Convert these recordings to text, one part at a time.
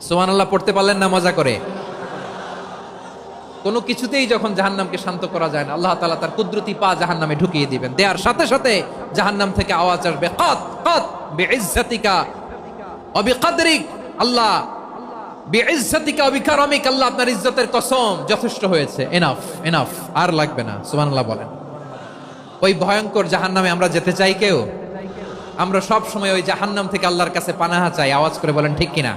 সুবহানাল্লাহ, পড়তে পারলেন না, মজা করে। কোনো কিছুতেই যখন জাহান্নামকে শান্ত করা যায় না, আল্লাহ তাআলা তার কুদরতি পা জাহান্নামে ঢুকিয়ে দিবেন। দেওয়ার সাথে সাথে জাহান্নাম থেকে আওয়াজ আসবে, কাত কাত, বিইজ্জাতিকা ওয়া বিকদরিক আল্লাহ, বিইজ্জাতিকা ওয়া বিকারামিক আল্লাহ আপনার ইজ্জতের কসম, যথেষ্ট হয়েছে। এনাফ এনাফ আর লাগবে না। সুবহানাল্লাহ বলেন। ওই ভয়ঙ্কর জাহান্নামে আমরা যেতে চাই কেউ? আমরা সব সময় ওই জাহান্নাম থেকে আল্লাহর কাছে পানাহা চাই। আওয়াজ করে বলেন, ঠিক কিনা?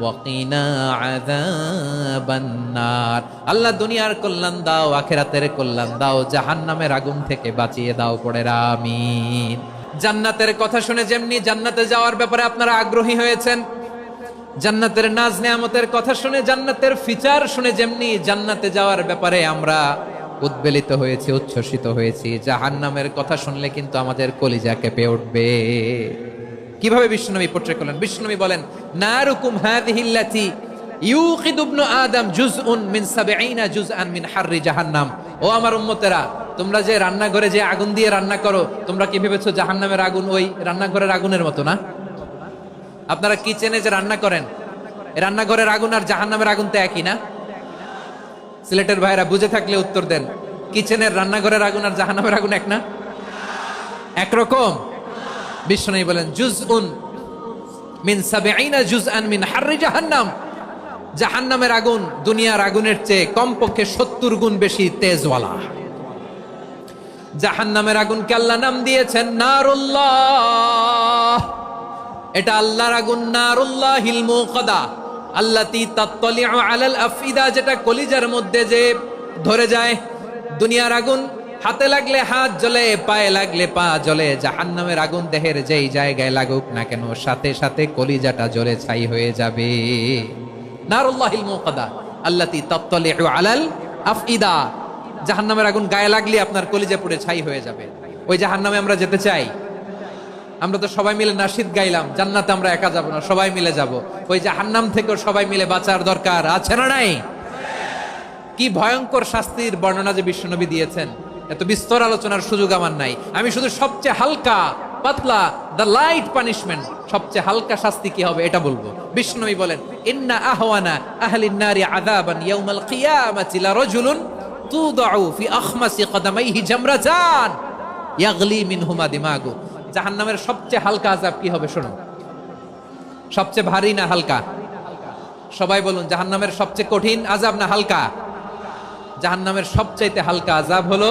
ওয়াকিনা আল্লাহ দুনিয়ার কল্যাণ দাও, আখেরাতের কল্যাণ দাও, জাহান্নামের আগুন থেকে বাঁচিয়ে দাও পড়ে আমিন। জান্নাতের কথা শুনে যেমনি জান্নাতে যাওয়ার ব্যাপারে আপনারা আগ্রহী হয়েছেন, জান্নাতের নাজ নেয়ামতের কথা শুনে, জান্নাতের ফিচার শুনে যেমনি জান্নাতে যাওয়ার ব্যাপারে আমরা উদ্বেলিত হয়েছি, উচ্ছ্বসিত হয়েছি, জাহান্নামের কথা শুনলে কিন্তু আমাদের কলিজা কেঁপে উঠবে। কীভাবে বিষ্ণুনবী পোট্রে করলেন? বিষ্ণুনবী বলেন, নারুকুম হাদিহিল্লাতি ইউকিদু ইবনু আদম জুজউন মিন সাবঈনা জুজআন মিন হাররি জাহান্নাম। ও আমার উম্মতেরা, তোমরা যে রান্নাঘরে যে আগুন দিয়ে রান্না করো, তোমরা কি ভেবেছো জাহান্নামের আগুন ওই রান্নাঘরের আগুনের মতো না? আপনারা কিচেনে যে রান্না করেন? রান্নাঘরের আগুন আর জাহান্নামের আগুন তো একই না? সিলেটের ভাইরা বুঝে থাকলে উত্তর দেন। কিচেনের রান্নাঘরের আগুন আর জাহান্নামের আগুন এক না? একরকম। বিষ্ণু বলেন জুজ উন মিন সাবেআইনা জুজ আন মিন হাররি জাহান্নাম। জাহান্নামের আগুন দুনিয়ার আগুনের চেয়ে কমপক্ষে সত্তর গুণ বেশি তেজওয়ালা। জাহান্নামের আগুনকে আল্লাহ নাম দিয়েছেন নারুল্লাহ। এটা আল্লাহর আগুন নারুল্লাহিল মুকাদা আল্লাতি তাত্তালিউ আলাল আফিদা যেটা কলিজার মধ্যে যে ধরে যায়। দুনিয়ার আগুন হাতে লাগলে হাত জ্বলে, পায়ে লাগলে পা জ্বলে, জাহান্নামের আগুন দেহের যেই জায়গায় লাগুক না কেন, সাথে সাথে কলিজাটা জ্বলে ছাই হয়ে যাবে। নারুল্লাহিল মুকাদা আল্লাতি তাত্তালিউ আলাল আফইদা। জাহান্নামের আগুন গায়ে লাগলে আপনার কলিজা পুড়ে ছাই হয়ে যাবে। ওই জাহান্নামে আমরা যেতে চাই। আমরা তো সবাই মিলে নাসিদ গাইলাম, জান্নাতে আমরা একা যাব না, সবাই মিলে যাব। ওই জাহান্নাম থেকেও সবাই মিলে বাঁচার দরকার আছে না নাই? কি ভয়ঙ্কর শাস্তির বর্ণনা যে বিশ্বনবী দিয়েছেন। এত বিস্তর আলোচনার সুযোগ আমার নাই। আমি শুধু সবচেয়ে হালকা, পাতলা দ্য লাইট পানিশমেন্ট সবচেয়ে হালকা শাস্তি কি হবে এটা বলব। বিষ্ণবী বলেন, ইন্না আহওয়ানা আহলিন নারি আযাবান ইয়াউমাল কিয়ামাতি লা রাজুলুন তুদাউ ফি আখমাসি কদামাইহি জামরাতান ইয়াগলি মিনহুমা দিমাগু। জাহান্নামের সবচেয়ে হালকা আযাব কি হবে শোনো সবচেয়ে ভারী না হালকা? সবাই বলুন, জাহান্নামের সবচেয়ে কঠিন আযাব না হালকা? জাহান্নামের সবচাইতে হালকা আযাব হলো